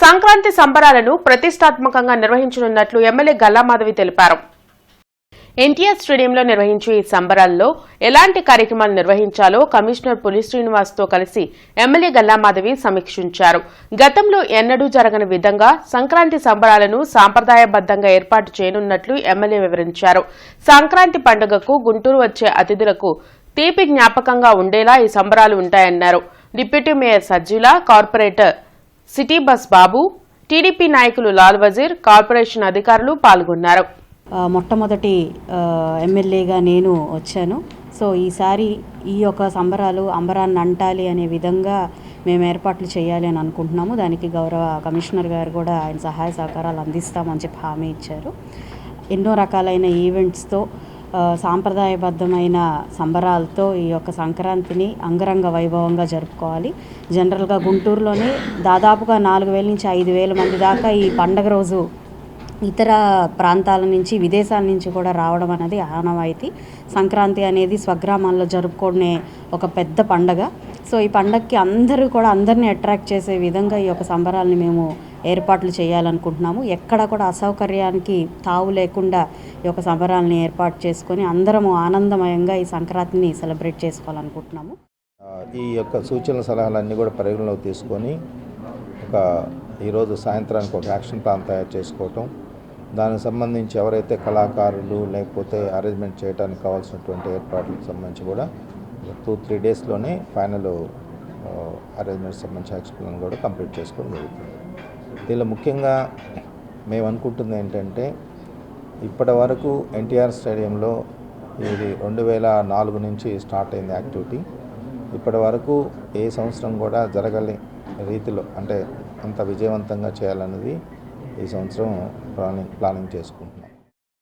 సంక్రాంతి సంబరాలను ప్రతిష్టాత్మకంగా నిర్వహించనున్నట్లు ఎమ్మెల్యే గల్లామాధవి తెలిపారు. ఎన్టీఆర్ స్టేడియంలో నిర్వహించే ఈ సంబరాల్లో ఎలాంటి కార్యక్రమాలు నిర్వహించాలో కమిషనర్ పులి శ్రీనివాస్తో కలిసి ఎమ్మెల్యే గల్లామాధవి సమీక్షించారు. గతంలో ఎన్నడూ జరగని విధంగా సంక్రాంతి సంబరాలను సాంప్రదాయబద్ధంగా ఏర్పాటు చేయనున్నట్లు ఎమ్మెల్యే వివరించారు. సంక్రాంతి పండుగకు గుంటూరు వచ్చే అతిథులకు తీపి జ్ఞాపకంగా ఉండేలా ఈ సంబరాలు ఉంటాయన్నారు. Deputy mayor సజ్జీల corporator city bus Babu TDP నాయకులు లాల్ వజీర్ కార్పొరేషన్ అధికారులు పాల్గొన్నారు. మొట్టమొదటి ఎమ్మెల్యేగా నేను వచ్చాను. సో ఈసారి ఈ యొక్క సంబరాలు అంబరాన్ని అంటాలి అనే విధంగా మేము ఏర్పాట్లు చేయాలి అని అనుకుంటున్నాము. దానికి గౌరవ కమిషనర్ గారు కూడా ఆయన సహాయ సహకారాలు అందిస్తామని చెప్పి హామీ ఇచ్చారు. ఎన్నో రకాలైన ఈవెంట్స్తో సాంప్రదాయబద్ధమైన సంబరాలతో ఈ యొక్క సంక్రాంతిని అంగరంగ వైభవంగా జరుపుకోవాలి. జనరల్గా గుంటూరులోనే దాదాపుగా నాలుగు వేల నుంచి ఐదు వేల మంది దాకా ఈ పండగ రోజు ఇతర ప్రాంతాల నుంచి విదేశాల నుంచి కూడా రావడం అనేది ఆనవాయితీ. సంక్రాంతి అనేది స్వగ్రామాల్లో జరుపుకునే ఒక పెద్ద పండగ. సో ఈ పండగకి అందరూ కూడా అందరినీ అట్రాక్ట్ చేసే విధంగా ఈ యొక్క సంబరాలని మేము ఏర్పాట్లు చేయాలనుకుంటున్నాము. ఎక్కడ కూడా అసౌకర్యానికి తావు లేకుండా ఈ యొక్క సంబరాలని ఏర్పాటు చేసుకొని అందరము ఆనందమయంగా ఈ సంక్రాంతిని సెలబ్రేట్ చేసుకోవాలనుకుంటున్నాము. ఈ యొక్క సూచనల సలహాలన్నీ కూడా పరిగణలోకి తీసుకొని ఒక ఈరోజు సాయంత్రానికి ఒక యాక్షన్ ప్లాన్ తయారు చేసుకోవటం. దానికి సంబంధించి ఎవరైతే కళాకారులు లేకపోతే అరేంజ్మెంట్ చేయడానికి కావాల్సినటువంటి ఏర్పాట్లకు సంబంధించి కూడా టూ త్రీ డేస్లోనే ఫైనల్ అరేంజ్మెంట్ సంబంధించి యాక్షన్ ప్లాన్ కూడా కంప్లీట్ చేసుకోవడం జరుగుతుంది. దీనిలో ముఖ్యంగా మేము అనుకుంటుంది ఏంటంటే ఇప్పటి వరకు ఎన్టీఆర్ స్టేడియంలో ఇది రెండు వేల నాలుగు నుంచి స్టార్ట్ అయింది యాక్టివిటీ. ఇప్పటి వరకు ఏ సంవత్సరం కూడా జరగని రీతిలో అంటే అంత విజయవంతంగా చేయాలన్నది ఈ సంవత్సరం ప్లానింగ్ ప్లానింగ్ చేసుకుంటున్నాం.